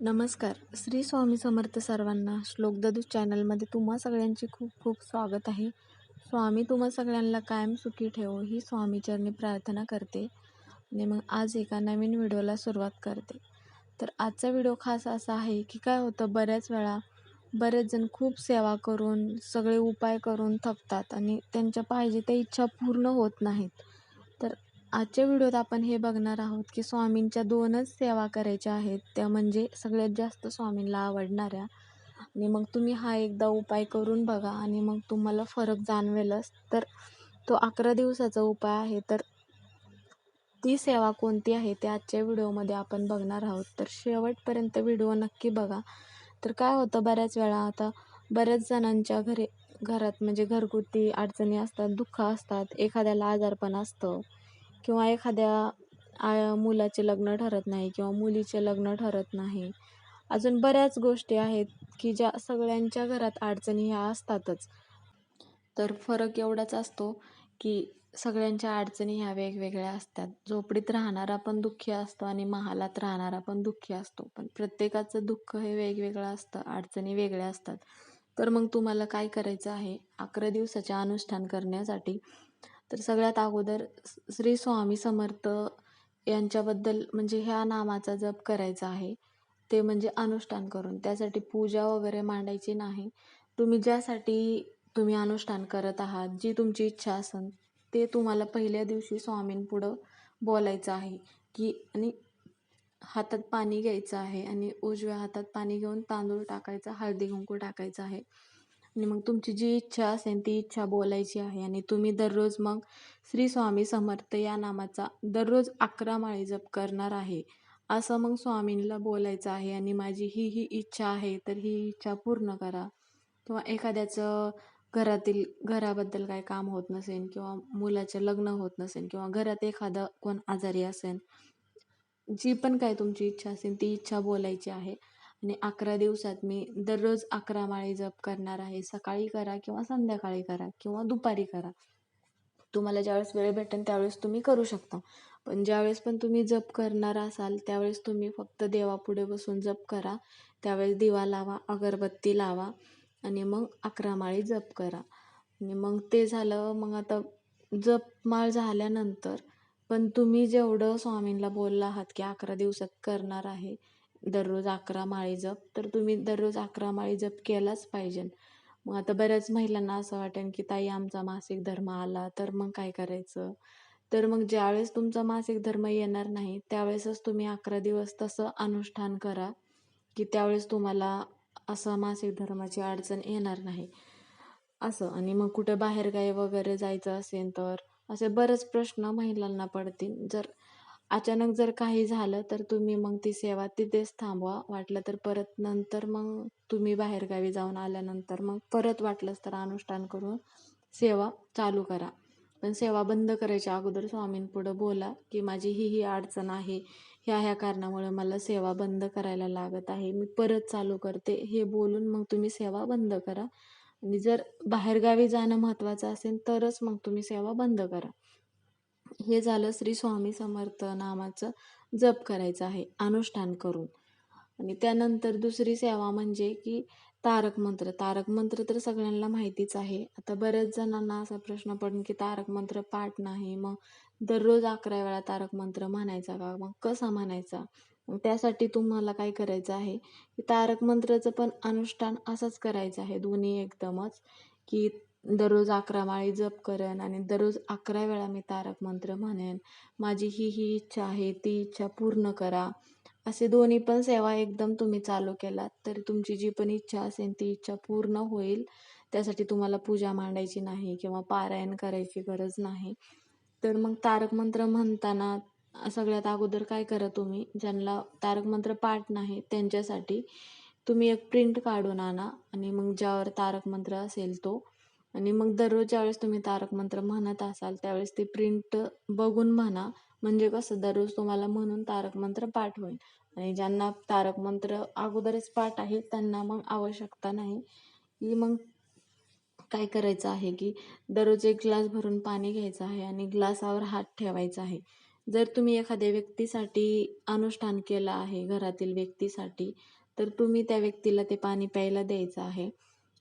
नमस्कार. श्री स्वामी समर्थ सर्वांना श्लोक ददू चॅनलमध्ये तुम्हा सगळ्यांचे खूप खूप स्वागत आहे. स्वामी तुम्हा सगळ्यांना कायम सुखी ठेवो ही स्वामीचरणी प्रार्थना करते आणि मग आज एका नवीन व्हिडिओला सुरुवात करते. तर आजचा व्हिडिओ खास असा आहे की काय होतं बऱ्याच वेळा बरेच जण खूप सेवा करून सगळे उपाय करून थकतात आणि त्यांच्या पाहिजे त्या इच्छा पूर्ण होत नाहीत. आजच्या व्हिडिओत आपण हे बघणार आहोत की स्वामींच्या दोनच सेवा करायच्या आहेत. त्या म्हणजे सगळ्यात जास्त स्वामींना आवडणाऱ्या. आणि मग तुम्ही हा एकदा उपाय करून बघा आणि मग तुम्हाला फरक जाणवेलच. तर तो अकरा दिवसाचा उपाय आहे. तर ती सेवा कोणती आहे ते आजच्या व्हिडिओमध्ये आपण बघणार आहोत. तर शेवटपर्यंत व्हिडिओ नक्की बघा. तर काय होतं बऱ्याच वेळा आता बऱ्याच जणांच्या घरी घरात म्हणजे घरगुती अडचणी असतात दुःख असतात एखाद्याला आजारपण असतं. किंवा एखाद्या आ मुलाचे लग्न ठरत नाही किंवा मुलीचे लग्न ठरत नाही. अजून बऱ्याच गोष्टी आहेत की ज्या सगळ्यांच्या घरात अडचणी ह्या असतातच. तर फरक एवढाच असतो की सगळ्यांच्या अडचणी ह्या वेगवेगळ्या असतात. झोपडीत राहणारा पण दुःखी असतो आणि महालात राहणारा पण दुःखी असतो. पण प्रत्येकाचं दुःख हे वेगवेगळं असतं अडचणी वेगळ्या असतात. तर मग तुम्हाला काय करायचं आहे? अकरा दिवसाचे अनुष्ठान करण्यासाठी तर सगळ्यात अगोदर श्री स्वामी समर्थ यांच्याबद्दल म्हणजे ह्या नामाचा जप करायचा आहे. ते म्हणजे अनुष्ठान करून त्यासाठी पूजा वगैरे मांडायची नाही. तुम्ही ज्यासाठी तुम्ही अनुष्ठान करत आहात जी तुमची इच्छा असेल ते तुम्हाला पहिल्या दिवशी स्वामींपुढं बोलायचं आहे की आणि हातात पाणी घ्यायचं आहे आणि उजव्या हातात पाणी घेऊन तांदूळ टाकायचा हळदी कुंकू टाकायचं आहे. आणि मग तुमची जी इच्छा असेल ती इच्छा बोलायची आहे. आणि तुम्ही दररोज मग श्री स्वामी समर्थ या नामाचा दररोज अकरा माळी जप करणार आहे. असं मग स्वामींना बोलायचं आहे आणि माझी ही ही इच्छा आहे तर ही इच्छा पूर्ण करा. किंवा एखाद्याचं घरातील घराबद्दल काय काम होत नसेल किंवा मुलाचं लग्न होत नसेल किंवा घरात एखादं कोण आजारी असेल जी पण काय तुमची इच्छा असेल ती इच्छा बोलायची आहे. आणि अकरा दिवसात मी दररोज अकरा माळी जप करणार आहे. सकाळी करा किंवा संध्याकाळी करा किंवा दुपारी करा. तुम्हाला ज्यावेळेस वेळ भेटेल त्यावेळेस तुम्ही करू शकता. पण ज्यावेळेस पण तुम्ही जप करणार असाल त्यावेळेस तुम्ही फक्त देवापुढे बसून जप करा. त्यावेळेस दिवा लावा अगरबत्ती लावा आणि मग अकरा माळी जप करा. आणि मग ते झालं मग आता जपमाळ झाल्यानंतर पण तुम्ही जेवढं स्वामींना बोलला आहात की अकरा दिवसात करणार आहे दररोज अकरा माळी जप तर तुम्ही दररोज अकरा माळी जप केलाच पाहिजे. मग आता बऱ्याच महिलांना असं वाटेल की ताई आमचा मासिक धर्म आला तर मग काय करायचं? तर मग ज्यावेळेस तुमचा मासिक धर्म येणार नाही त्यावेळेसच तुम्ही अकरा दिवस तसं अनुष्ठान करा की त्यावेळेस तुम्हाला असं मासिक धर्माची अडचण येणार नाही. असं. आणि मग कुठे बाहेरगावी वगैरे जायचं असेल तर असे बरेच प्रश्न महिलांना पडतील. जर अचानक जर काही झालं तर तुम्ही मग ती सेवा तिथेच थांबवा. वाटलं तर परत नंतर मग तुम्ही बाहेरगावी जाऊन आल्यानंतर मग परत वाटलंच तर अनुष्ठान करून सेवा चालू करा. पण सेवा बंद करायच्या अगोदर स्वामींपुढं बोला की माझी ही ही अडचण आहे. ह्या ह्या कारणामुळे मला सेवा बंद करायला लागत आहे. मी परत चालू करते. हे बोलून मग तुम्ही सेवा बंद करा. आणि जर बाहेरगावी जाणं महत्त्वाचं असेल तरच मग तुम्ही सेवा बंद करा. हे झालं श्री स्वामी समर्थ नामाचं जप करायचं आहे अनुष्ठान करून. आणि त्यानंतर दुसरी सेवा म्हणजे की तारक मंत्र. तारक मंत्र तर सगळ्यांना माहितीच आहे. आता बऱ्याच जणांना असा प्रश्न पडून की तारक मंत्र पाठ नाही मग दररोज अकरा वेळा तारक मंत्र म्हणायचा का? मग कसा म्हणायचा? त्यासाठी तुम्हाला काय करायचं आहे? की तारक मंत्राचं पण अनुष्ठान असंच करायचं आहे दोन्ही एकदमच. की दररोज अकरा माळी जप करेन आणि दररोज अकरा वेळा मी तारक मंत्र म्हणेन. माझी ही ही इच्छा आहे ती इच्छा पूर्ण करा. असे दोन्ही पण सेवा एकदम तुम्ही चालू केलात तर तुमची जी पण इच्छा असेल ती इच्छा पूर्ण होईल. त्यासाठी तुम्हाला पूजा मांडायची नाही किंवा पारायण करायची गरज नाही. तर मग तारक मंत्र म्हणताना सगळ्यात अगोदर काय करा तुम्ही? ज्यांना तारक मंत्र पाठ नाही त्यांच्यासाठी तुम्ही एक प्रिंट काढून आणा आणि मग ज्यावर तारक मंत्र असेल तो आणि मग दररोज ज्यावेळेस तुम्ही तारक मंत्र म्हणत असाल त्यावेळेस ती प्रिंट बघून म्हणा. म्हणजे कसं दररोज तुम्हाला म्हणून तारक मंत्र पाठ होईल आणि ज्यांना तारक मंत्र अगोदरच पाठ आहे त्यांना मग आवश्यकता नाही. की मग काय करायचं आहे की दररोज एक ग्लास भरून पाणी घ्यायचं आहे आणि ग्लासावर हात ठेवायचा आहे. जर तुम्ही एखाद्या व्यक्तीसाठी अनुष्ठान केलं आहे घरातील व्यक्तीसाठी तर तुम्ही त्या व्यक्तीला ते पाणी प्यायला द्यायचं आहे.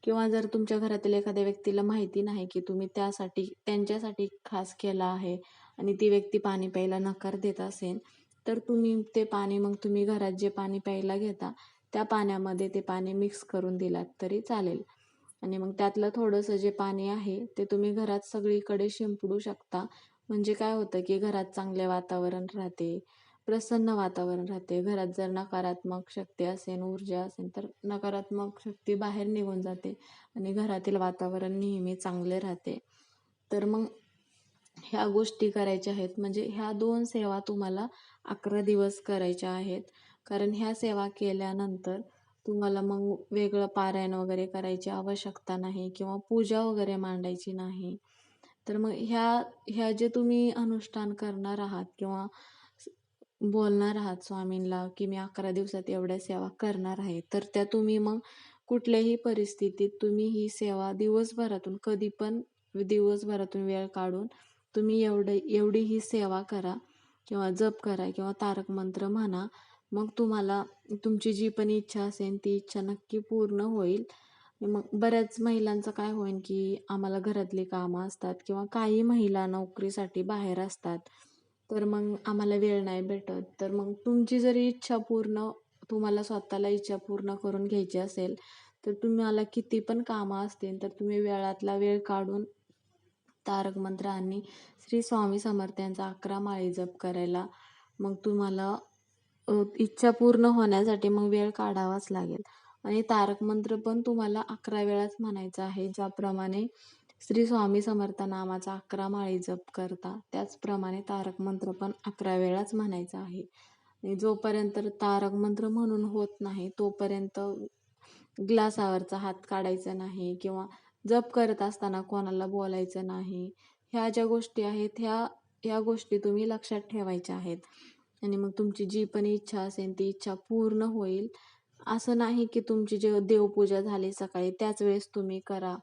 किंवा जर तुमच्या घरातील एखाद्या व्यक्तीला माहिती नाही की तुम्ही त्यासाठी त्यांच्यासाठी खास केला आहे आणि ती व्यक्ती पाणी प्यायला नकार देत असेल तर तुम्ही ते पाणी मग तुम्ही घरात जे पाणी प्यायला घेता त्या पाण्यामध्ये ते पाणी मिक्स करून दिलात तरी चालेल. आणि मग त्यातलं थोडंसं जे पाणी आहे ते तुम्ही घरात सगळीकडे शिंपडू शकता. म्हणजे काय होतं की घरात चांगले वातावरण राहते प्रसन्न वातावरण राहते. घरात जर नकारात्मक शक्ती असेल ऊर्जा असेल तर नकारात्मक शक्ती बाहेर निघून जाते आणि घरातील वातावरण नेहमी चांगले राहते. तर मग ह्या गोष्टी करायच्या आहेत. म्हणजे ह्या दोन सेवा तुम्हाला अकरा दिवस करायच्या आहेत. कारण ह्या सेवा केल्यानंतर तुम्हाला मग वेगळं पारायण वगैरे करायची आवश्यकता नाही किंवा पूजा वगैरे मांडायची नाही. तर मग ह्या ह्या जे तुम्ही अनुष्ठान करणार आहात किंवा बोलणार आहात स्वामींना की मी अकरा दिवसात एवढ्या सेवा करणार आहे. तर त्या तुम्ही मग कुठल्याही परिस्थितीत तुम्ही ही सेवा दिवसभरातून कधी पण दिवसभरातून वेळ काढून तुम्ही एवढं एवढी ही सेवा करा किंवा जप करा किंवा तारक मंत्र म्हणा. मग तुम्हाला तुमची जी पण इच्छा असेल ती इच्छा नक्की पूर्ण होईल. मग बऱ्याच महिलांचं काय होईल की आम्हाला घरातली कामं असतात किंवा काही महिला नोकरीसाठी बाहेर असतात. तर मग आम्हाला वेळ नाही भेटत. तर मग तुमची जरी इच्छा पूर्ण तुम्हाला स्वतःला इच्छा पूर्ण करून घ्यायची असेल तर तुम्हाला किती पण कामं असतील तर तुम्ही वेळातला वेळ काढून तारक मंत्र आणि श्री स्वामी समर्थांचा अकरा माळी जप करायला मग तुम्हाला इच्छा पूर्ण होण्यासाठी मग वेळ काढावाच लागेल. आणि तारक मंत्र पण तुम्हाला अकरा वेळाच म्हणायचा आहे ज्याप्रमाणे श्री स्वामी समर्थ नामाचा अकरा माळी जप करता. त्याचप्रमाणे तारक मंत्र पण अकरा वेळाच म्हणायचा आहे. आणि जोपर्यंत तारक मंत्र म्हणून होत नाही तोपर्यंत ग्लासावरचा हात काढायचा नाही किंवा जप करत असताना कोणाला बोलायचं नाही. ह्या ज्या गोष्टी आहेत ह्या ह्या गोष्टी तुम्ही लक्षात ठेवायच्या आहेत. आणि मग तुमची जी पण इच्छा असेल ती इच्छा पूर्ण होईल. असं नाही की तुमची जे देवपूजा झाली सकाळी त्याच वेळेस तुम्ही करा.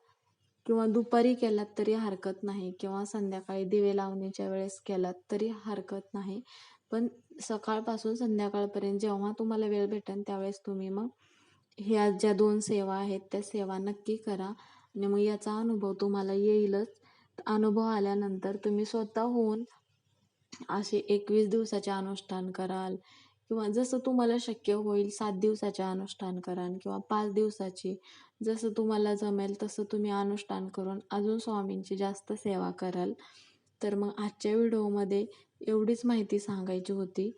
किंवा दुपारी केलात तरी हरकत नाही किंवा संध्याकाळी दिवे लावणीच्या वेळेस केलात तरी हरकत नाही. पण सकाळपासून संध्याकाळपर्यंत जेव्हा तुम्हाला वेळ भेटेल त्यावेळेस तुम्ही मग ह्या ज्या दोन सेवा आहेत त्या सेवा नक्की करा आणि मग याचा अनुभव तुम्हाला येईलच. अनुभव आल्यानंतर तुम्ही स्वतः होऊन असे एकवीस दिवसाचे अनुष्ठान कराल किंवा जसं तुम्हाला शक्य होईल सात दिवसाचे अनुष्ठान कराल किंवा पाच दिवसाची जसं तुम्हाला जमेल तसं तुम्ही अनुष्ठान करून अजून स्वामींची जास्त सेवा कराल. तर मग आजच्या व्हिडिओमध्ये एवढीच माहिती सांगायची होती.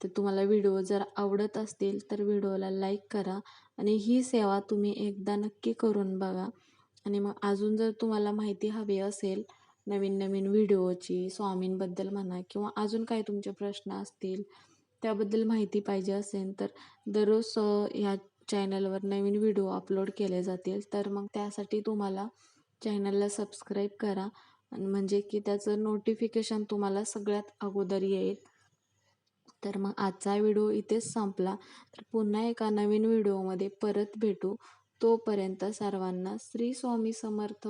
तर तुम्हाला व्हिडिओ जर आवडत असतील तर व्हिडिओला लाईक करा आणि ही सेवा तुम्ही एकदा नक्की करून बघा. आणि मग अजून जर तुम्हाला माहिती हवी असेल नवीन नवीन व्हिडिओची स्वामींबद्दल म्हणा किंवा अजून काही तुमचे प्रश्न असतील त्याबद्दल माहिती पाहिजे असेल तर दररोज ह्या चॅनलवर नवीन व्हिडिओ अपलोड केले जातील तर मग त्यासाठी तुम्हाला चॅनलला सबस्क्राईब करा. आणि म्हणजे की त्याचं नोटिफिकेशन तुम्हाला सगळ्यात अगोदर येईल. तर मग आजचा व्हिडिओ इथेच संपला. तर पुन्हा एका नवीन व्हिडिओमध्ये परत भेटू. तोपर्यंत सर्वांना श्री स्वामी समर्थ.